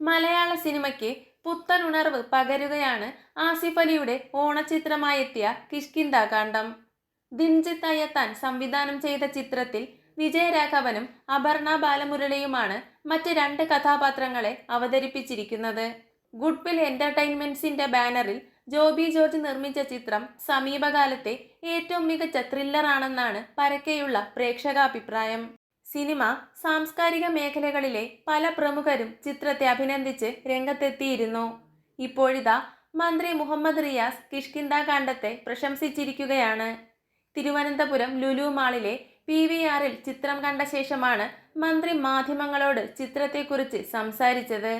മലയാള സിനിമയ്ക്ക് പുത്തൻ ഉണർവ് പകരുകയാണ് ആസിഫ് അലിയുടെ ഓണച്ചിത്രമായെത്തിയ കിഷ്കിന്ധാകാന്ഡം ദിൻജിത്ത് അയ്യത്താൻ സംവിധാനം ചെയ്ത ചിത്രത്തിൽ വിജയരാഘവനും അപർണ ബാലമുരളിയുമാണ് മറ്റ് രണ്ട് കഥാപാത്രങ്ങളെ അവതരിപ്പിച്ചിരിക്കുന്നത്. ഗുഡ്വിൽ എന്റർടൈൻമെന്റ്സിന്റെ ബാനറിൽ ജോബി ജോർജ് നിർമ്മിച്ച ചിത്രം സമീപകാലത്തെ ഏറ്റവും മികച്ച ത്രില്ലറാണെന്നാണ് പരക്കെയുള്ള പ്രേക്ഷകാഭിപ്രായം. സിനിമ സാംസ്കാരിക മേഖലകളിലെ പല പ്രമുഖരും ചിത്രത്തെ അഭിനന്ദിച്ച് രംഗത്തെത്തിയിരുന്നു. ഇപ്പോഴിതാ മന്ത്രി മുഹമ്മദ് റിയാസ് കിഷ്കിന്ദ കാണ്ഡത്തെ പ്രശംസിച്ചിരിക്കുകയാണ്. തിരുവനന്തപുരം ലുലു മാളിലെ പി വി ആറിൽ ചിത്രം കണ്ട ശേഷമാണ് മന്ത്രി മാധ്യമങ്ങളോട് ചിത്രത്തെക്കുറിച്ച് സംസാരിച്ചത്.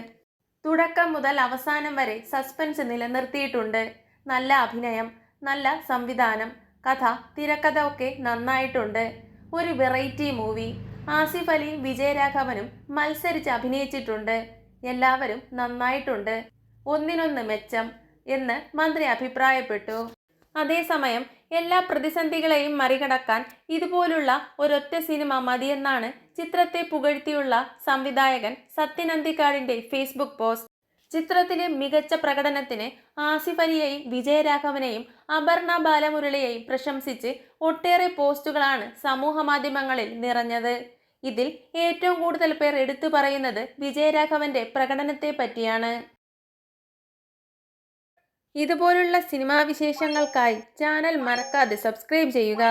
തുടക്കം മുതൽ അവസാനം വരെ സസ്പെൻസ് നിലനിർത്തിയിട്ടുണ്ട്. നല്ല അഭിനയം നല്ല സംവിധാനം കഥ തിരക്കഥ ഒക്കെ നന്നായിട്ടുണ്ട്. ഒരു വെറൈറ്റി മൂവി. ആസിഫ് അലിയും വിജയരാഘവനും മത്സരിച്ച് അഭിനയിച്ചിട്ടുണ്ട്. എല്ലാവരും നന്നായിട്ടുണ്ട്. ഒന്നിനൊന്ന് മെച്ചം എന്ന് മന്ത്രി അഭിപ്രായപ്പെട്ടു. അതേസമയം എല്ലാ പ്രതിസന്ധികളെയും മറികടക്കാൻ ഇതുപോലുള്ള ഒരൊറ്റ സിനിമ മതിയെന്നാണ് ചിത്രത്തെ പുകഴ്ത്തിയുള്ള സംവിധായകൻ സത്യൻ അന്തിക്കാടിന്റെ ഫേസ്ബുക്ക് പോസ്റ്റ്. ചിത്രത്തിലെ മികച്ച പ്രകടനത്തിന് ആസിഫ് അലിയെയും വിജയരാഘവനെയും അപർണ ബാലമുരളിയെയും പ്രശംസിച്ച് ഒട്ടേറെ പോസ്റ്റുകളാണ് സമൂഹ മാധ്യമങ്ങളിൽ നിറഞ്ഞത്. ഇതിൽ ഏറ്റവും കൂടുതൽ പേർ എടുത്തു പറയുന്നത് വിജയരാഘവന്റെ പ്രകടനത്തെ പറ്റിയാണ് ഇതുപോലുള്ള സിനിമാ വിശേഷങ്ങൾക്കായി ചാനൽ മറക്കാതെ സബ്സ്ക്രൈബ് ചെയ്യുക.